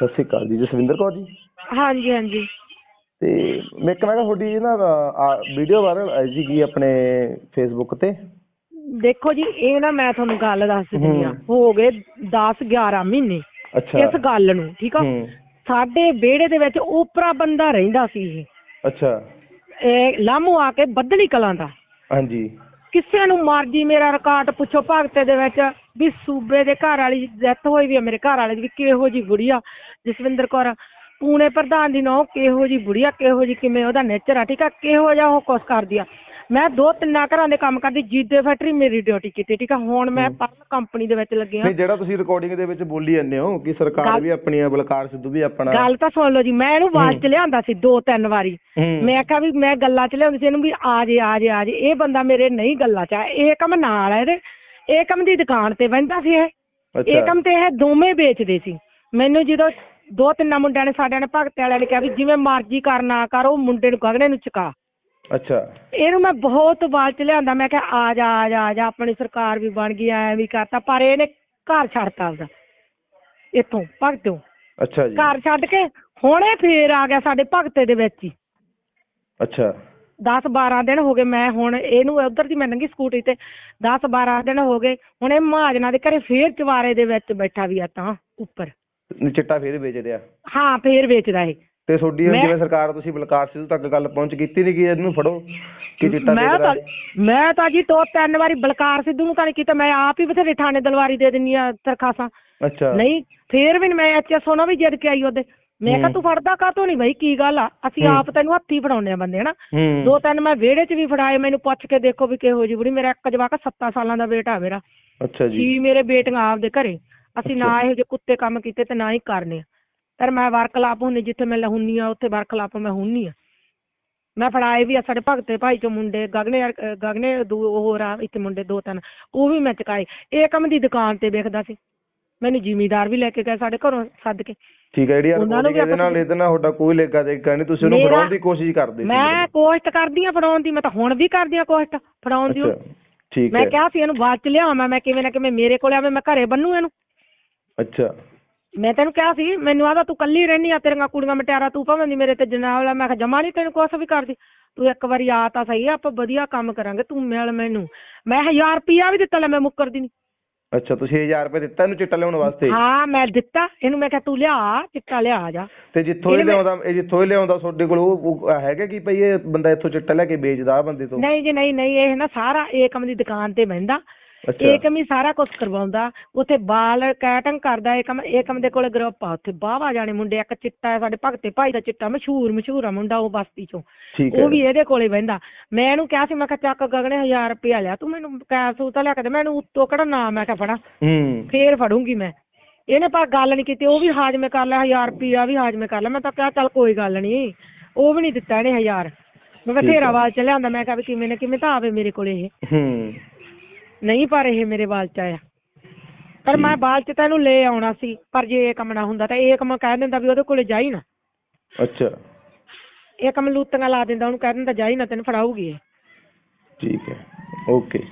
ਸਤਿ ਸ਼੍ਰੀ ਅਕਾਲ ਜੀ ਜਸਵਿੰਦਰ ਕੌਰ ਜੀ। ਹਾਂਜੀ ਹਾਂਜੀ। ਤੇ ਮੈਂ ਇੱਕ ਮੈਂ ਕਿਹਾ ਤੁਹਾਡੀ ਨਾ ਵੀਡੀਓ ਵਾਇਰਲ ਆਈ ਸੀਗੀ ਆਪਣੇ ਫੇਸਬੁੱਕ ਤੇ? ਦੇਖੋ ਜੀ ਇਹ ਨਾ ਮੈਂ ਤੁਹਾਨੂੰ ਗੱਲ ਦੱਸ ਦਿੰਦੀ ਆ। ਹੂੰ। ਗਏ 10 11 ਮਹੀਨੇ ਅੱਛਾ। ਇਸ ਗੱਲ ਨੂੰ ਠੀਕ ਆ? ਸਾਡੇ ਵਿਹੜੇ ਦੇ ਵਿੱਚ ਉਪਰਾ ਬੰਦਾ ਰਹਿੰਦਾ ਸੀ ਇਹ। ਅੱਛਾ। ਇਹ ਲਾਮੂ ਆ ਕੇ ਬੱਦਲੀ ਕਲਾਂ ਦਾ। ਹਾਂਜੀ। ਕਿਸੇ ਨੂੰ ਮਰਜ਼ੀ ਮੇਰਾ ਰਿਕਾਰਡ ਪੁੱਛੋ ਭਗਤੇ ਦੇ ਵਿੱਚ ਵੀ ਸੂਬੇ ਦੇ ਘਰ ਵਾਲੀ ਡੈਥ ਹੋਈ ਵੀ ਆ ਮੇਰੇ ਘਰ ਵਾਲੇ ਦੀ ਵੀ ਕਿਹੋ ਜੀ ਬੁੜੀਆ ਜਸਵਿੰਦਰ ਕੌਰ ਪੂਣੇ ਪ੍ਰਧਾਨ ਦੀ ਨੌ ਕਿਹੋ ਜੀ ਬੁੜੀਆ ਕਿਹੋ ਜੀ ਕਿਵੇਂ ਉਹਦਾ ਨੇਚਰ ਆ ਠੀਕ ਆ? ਕਿਹੋ ਜਿਹਾ ਉਹ ਕੁਛ ਕਰਦੀ ਆ। ਮੈਂ ਦੋ ਤਿੰਨਾਂ ਘਰਾਂ ਦੇ ਕੰਮ ਕਰਦੀ ਜੀਦੇ ਫੈਕਟਰੀ ਮੇਰੀ ਡਿਊਟੀ ਕੀਤੀ ਠੀਕ ਆ? ਹੁਣ ਮੈਂ ਪਰ ਕੰਪਨੀ ਦੇ ਵਿੱਚ ਲੱਗੀ ਆ। ਨਹੀਂ ਜਿਹੜਾ ਤੁਸੀਂ ਰਿਕਾਰਡਿੰਗ ਦੇ ਵਿੱਚ ਬੋਲੀ ਜਾਂਦੇ ਹੋ ਕਿ ਸਰਕਾਰ ਗੱਲ- ਵੀ ਆਪਣੀ ਆ ਬਲਕਾਰ ਸਿੱਧੂ ਵੀ ਆਪਣਾ। ਗੱਲ ਤਾਂ ਸੁਣ ਲਓ ਜੀ ਮੈਂ ਇਹਨੂੰ ਆਵਾਜ਼ ਚ ਲਿਆਂਦਾ ਸੀ ਦੋ ਤਿੰਨ ਵਾਰੀ। ਹੂੰ। ਮੈਂ ਕਿਹਾ ਵੀ ਮੈਂ ਗੱਲਾਂ ਚ ਲਿਆਉਂਦੀ ਸੀ ਇਹਨੂੰ ਵੀ ਆ ਜੇ ਆ ਜੇ ਆ ਜੇ। ਇਹ ਬੰਦਾ ਮੇਰੇ ਨਹੀਂ ਗੱਲਾਂ ਚ ਆ ਇਹ ਕੰਮ ਨਾਲ ਹੈ ਇਹਦੇ। ਇਹ ਕੰਮ ਦੀ ਦੁਕਾਨ ਤੇ ਬਹਿੰਦਾ ਸੀ ਇਹ। ਇਹ ਅੱਛਾ ਕੰਮ ਤੇ ਇਹ ਦੋਵੇਂ ਵੇਚਦੇ ਸੀ। ਮੈਨੂੰ ਜਦੋਂ ਦੋ ਤਿੰਨਾਂ ਮੁੰਡਿਆਂ ਨੇ ਸਾਡਿਆਂ ਨੇ ਭਗਤ ਵਾਲਿਆਂ ਨੇ ਕਿਹਾ ਵੀ ਜਿਵੇਂ ਮਰਜ਼ੀ ਕਰ ਨਾ ਕਰ ਉਹ ਮੁੰਡੇ ਨੂੰ ਗਗਨੇ ਨੂੰ ਚੁਕਾ। ਅੱਛਾ। ਇਹਨੂੰ ਮੈਂ ਬਹੁਤ ਆਵਾਜ਼ ਚ ਲਿਆਂਦਾ ਮੈਂ ਕਿਹਾ ਆ ਜਾ ਆ ਜਾ ਆ ਜਾ ਆਪਣੀ ਸਰਕਾਰ ਵੀ ਬਣ ਗਈ ਐ ਵੀ ਕਰਤਾ ਪਰ ਇਹਨੇ ਘਰ ਛੱਡਤਾ ਆਪਦਾ। ਇੱਥੋਂ ਭਗਤੋਂ ਅੱਛਾ ਜੀ। ਘਰ ਛੱਡ ਕੇ ਹੁਣੇ ਫੇਰ ਆ ਗਿਆ ਸਾਡੇ ਭਗਤੇ ਦੇ ਵਿੱਚ ਹੀ। ਅੱਛਾ। 10 12 ਦਿਨ ਹੋ ਗਏ ਮੈਂ ਹੁਣ ਇਹਨੂੰ ਉਧਰ ਦੀ ਮੈਂ ਲੰਘੀ ਸਕੂਟਰੀ ਤੇ 10 12 ਦਿਨ ਹੋ ਗਏ ਹੁਣ ਇਹ ਮਹਾਜਨਾਂ ਦੇ ਘਰੇ ਫੇਰ ਚਵਾਰੇ ਦੇ ਵਿੱਚ ਬੈਠਾ ਵੀ ਆ ਤਾਂ ਉੱਪਰ। ਚਿੱਟਾ ਫੇਰ ਵੇਚ ਰਿਹਾ ਹਾਂ ਫੇਰ ਵੇਚਦਾ ਇਹ। ਤੇ ਤੁਹਾਡੀ ਹੁਣ ਮੈਂ- ਜਿਵੇਂ ਸਰਕਾਰ ਤੁਸੀਂ ਬਲਕਾਰ ਸਿੱਧੂ ਤੱਕ ਗੱਲ ਪਹੁੰਚ ਕੀਤੀ ਨਹੀਂ ਕਿ ਇਹਨੂੰ ਫੜੋ ਕਿ ਚਿੱਟਾ ਮੈਂ ਵੇਚਦਾ। ਤਾਂ ਮੈਂ ਤਾਂ ਜੀ ਦੋ ਤਿੰਨ ਵਾਰੀ ਬਲਕਾਰ ਸਿੱਧੂ ਨੂੰ ਤਾਂ ਨਹੀਂ ਕੀਤਾ ਮੈਂ ਆਪ ਹੀ ਬਥੇਰੇ ਥਾਣੇ ਦਲਵਾਰੀ ਦੇ ਦਿੰਨੀ ਆ ਤਰਖਾਸਾਂ। ਅੱਛਾ। ਨਹੀਂ ਫੇਰ ਵੀ ਨੀ ਮੈਂ ਐਚਐਸ ਉਹਨਾਂ ਵੀ ਜਿੱਦ ਕੇ ਆਈ ਉਹਦੇ। ਮੈਂ ਕਿਹਾ। ਤੂੰ ਫੜਦਾ ਕਾਹਤੋਂ ਨਹੀਂ ਬਈ ਕੀ ਗੱਲ ਆ? ਅਸੀਂ। ਆਪ ਤੈਨੂੰ ਹੱਥੀ ਫੜਾਉਂਦੇ ਆ ਬੰਦੇ ਹਨਾ? ਦੋ ਤਿੰਨ ਮੈਂ ਵਿਹੜੇ 'ਚ ਵੀ ਫੜਾਏ ਮੈਨੂੰ ਪੁੱਛ ਕੇ ਦੇਖੋ ਵੀ ਕਿਹੋ ਜਿਹੀ ਬੁੜੀ ਮੇਰਾ ਇੱਕ ਜਵਾਕ 7 ਸਾਲਾਂ ਦਾ ਬੇਟਾ ਮੇਰਾ। ਅੱਛਾ ਜੀ। ਜੀ ਮੇਰੇ ਬੇਟੀਆਂ ਆਪਦੇ ਘਰੇ। ਅਸੀਂ ਨਾ। ਇਹੋ ਜਿਹੇ ਕੁੱਤੇ ਕੰਮ ਕੀਤੇ ਤੇ ਨਾ ਹੀ ਕਰਨੇ। ਪਰ ਮੈਂ ਵਰਕਲਾਪ ਹੁੰਨੀ ਜਿੱਥੇ ਮੈਂ ਹੁੰਨੀ ਆ ਉੱਥੇ ਵਰਕਲਾਪ ਮੈਂ ਹੁੰਨੀ ਆ। ਮੈਂ ਫੜਾਏ ਵੀ ਆ ਸਾਡੇ ਭਗਤੇ ਭਾਈ ਚੋਂ ਮੁੰਡੇ ਗਗਨੇ ਗਗਨੇ ਦੋ ਹੋਰ ਆ ਇੱਥੇ ਮੁੰਡੇ ਦੋ ਤਿੰਨ ਉਹ ਵੀ ਮੈਂ ਚੁਕਾਏ। ਇਹ ਕੰਮ ਦੀ ਦੁਕਾਨ ਤੇ ਵੇਖਦਾ ਸੀ। ਮੈਨੂੰ ਜ਼ਿਮੀਦਾਰ ਵੀ ਲੈ ਕੇ ਗਏ ਸਾਡੇ ਘਰੋਂ ਸੱਦ ਕੇ। ਠੀਕ ਹੈ ਜਿਹੜੀ ਉਹਨਾਂ ਨੂੰ ਵੀ ਇਹਦੇ ਨਾਲ ਇਹਦੇ ਨਾਲ ਤੁਹਾਡਾ ਕੋਈ ਲੇਖਾ ਦੇਖਾ ਨਹੀਂ ਤੁਸੀਂ ਉਹਨੂੰ ਫੜਾਉਣ ਦੀ ਕੋਸ਼ਿਸ਼ ਕਰਦੇ ਸੀ ਮੈਂ ਕੋਸ਼ਟ ਕਰਦੀ ਆ ਫੜਾਉਣ ਦੀ ਮੈਂ ਤਾਂ ਹੁਣ ਵੀ ਕਰਦੀ ਆ ਕੋਸ਼ਟ ਫੜਾਉਣ ਦੀ। ਠੀਕ ਮੈਂ ਹੈ। ਕਿਹਾ ਸੀ ਇਹਨੂੰ ਬਾਅਦ ਚ ਲਿਆਵਾਂ ਮੈਂ ਕਿਵੇਂ ਨਾ ਕਿਵੇਂ ਮੇਰੇ ਕੋਲ ਆਵੇ ਮੈਂ ਘਰੇ ਬੰਨੂ ਇਹਨੂੰ। ਅੱਛਾ। ਮੈਂ ਤੈਨੂੰ ਕਿਹਾ ਸੀ ਮੈਨੂੰ ਆਦਾ ਤੂੰ ਕੱਲੀ ਰਹਿਨੀ ਆ ਤੇਰੀਆਂ ਕੁੜੀਆਂ ਮਟਿਆਰਾ ਤੂੰ ਭਾਵੇਂ ਦੀ ਮੇਰੇ ਤੇ ਜਨਾਬ ਲਾ ਮੈਂ ਕਿਹਾ ਜਮਾ ਨਹੀਂ ਤੈਨੂੰ ਕੁਛ ਵੀ ਕਰਦੀ। ਤੂੰ ਇੱਕ ਵਾਰੀ ਆ ਤਾਂ ਸਹੀ ਆਪਾਂ ਵਧੀਆ ਕੰਮ ਕਰਾਂਗੇ ਤੂੰ ਮਿਲ ਮੈਨੂੰ। ਮੈਂ 1000 ਰੁਪਿਆ ਵੀ ਦਿੱਤਾ ਲੈ ਮੈਂ ਮੁੱਕਰਦੀ ਨਹੀਂ ਅੱਛਾ ਤੁਸੀਂ 1000 ਰੁਪਏ ਦਿੱਤਾ ਇਹਨੂੰ ਚਿੱਟਾ ਲਿਆਉਣ ਵਾਸਤੇ? ਹਾਂ ਮੈਂ ਦਿੱਤਾ। ਇਹਨੂੰ ਮੈਂ ਕਿਹਾ ਤੂੰ ਲਿਆ ਚਿੱਟਾ ਲਿਆ ਜਾ। ਤੇ ਜਿੱਥੋਂ ਇਹ ਲਿਆਉਂਦਾ ਇਹ ਜਿੱਥੋਂ ਇਹ ਲਿਆਉਂਦਾ ਤੁਹਾਡੇ ਕੋਲ ਉਹ ਉਹ ਹੈਗਾ ਕਿ ਭਈ ਇਹ ਬੰਦਾ ਇੱਥੋਂ ਚਿੱਟਾ ਲੈ ਕੇ ਵੇਚਦਾ ਆ ਬੰਦੇ ਤੋਂ? ਨਹੀਂ ਜੀ ਨਹੀਂ ਨਹੀਂ ਇਹ ਨਾ ਸਾਰਾ ਏਕਮ ਦੀ ਦੁਕਾਨ ਤੇ ਬਹਿੰਦਾ। ਅੱਛਾ। ਏਕਮ ਹੀ ਸਾਰਾ ਕੁਝ ਕਰਵਾਉਂਦਾ ਉੱਥੇ ਬਾਲ ਕੈਟਿੰਗ ਕਰਦਾ ਏਕਮ ਏਕਮ ਦੇ ਕੋਲੇ ਗਰੁੱਪ ਆ ਉੱਥੇ ਬਾਵਾ ਜਾਣੇ ਮੁੰਡੇ ਇੱਕ ਚਿੱਟਾ ਹੈ ਸਾਡੇ ਭਗਤੇ ਭਾਈ ਦਾ ਚਿੱਟਾ ਮਸ਼ਹੂਰ ਮਸ਼ਹੂਰ ਆ ਮੁੰਡਾ ਉਹ ਬਸਤੀ ਚੋਂ। ਉਹ ਵੀ ਇਹਦੇ ਕੋਲੇ ਬਹਿੰਦਾ। ਮੈਂ ਇਹਨੂੰ ਕਿਹਾ ਸੀ ਮੈਂ ਕਿਹਾ ਚੱਕ ਗਗਨੇ 1000 ਰੁਪਇਆ ਲਿਆ ਤੂੰ ਮੈਨੂੰ ਕੈਪਸੂਲ ਤਾਂ ਲਿਆ ਕੇ ਦੇ ਮੈਨੂੰ ਉੱਤੋਂ ਕਿਹੜਾ ਨਾ ਮੈਂ ਕਿਹਾ ਫੜਾ। ਹੂੰ। ਫੇਰ ਫੜੂੰਗੀ ਮੈਂ। ਇਹਨੇ ਪਰ ਗੱਲ ਨਹੀਂ ਕੀਤੀ ਉਹ ਵੀ ਹਾਜ਼ਮੇ ਕਰ ਲਿਆ 1000 ਰੁਪਇਆ ਵੀ ਹਾਜ਼ਮੇ ਕਰ ਲਿਆ। ਮੈਂ ਤਾਂ ਕਿਹਾ ਚੱਲ ਕੋਈ ਗੱਲ ਨਹੀਂ ਉਹ ਵੀ ਨਹੀਂ ਦਿੱਤਾ ਇਹਨੇ 1000 ਮੈਂ ਠੀਕ ਬਥੇਰਾ ਹੈ। ਵਾਲ ਚ ਲਿਆਂਦਾ ਮੈਂ ਕਿਹਾ ਵੀ ਕਿਵੇਂ ਨਾ ਕਿਵੇਂ ਤਾਂ ਆਵੇ ਮੇਰੇ ਕੋਲੇ ਇਹ। ਹੂੰ। ਨਹੀਂ ਪਰ ਇਹ ਮੇਰੇ ਵਾਲ ਚ ਆਇਆ। ਪਰ ਮੈਂ ਬਾਲ ਚ ਤਾਂ ਇਹਨੂੰ ਲੈ ਆਉਣਾ ਸੀ ਪਰ ਜੇ ਇਹ ਕੰਮ ਨਾ ਹੁੰਦਾ ਤਾਂ ਇਹ ਕੰਮ ਕਹਿ ਦਿੰਦਾ ਵੀ ਉਹਦੇ ਕੋਲੇ ਜਾਈ ਨਾ। ਅੱਛਾ। ਇਹ ਕੰਮ ਲੂਤੀਆਂ ਲਾ ਦਿੰਦਾ ਉਹਨੂੰ ਕਹਿ ਦਿੰਦਾ ਜਾਈ ਨਾ ਤੈਨੂੰ ਫੜਾਊਗੀ ਇਹ। ਠੀਕ ਹੈ। ਓਕੇ।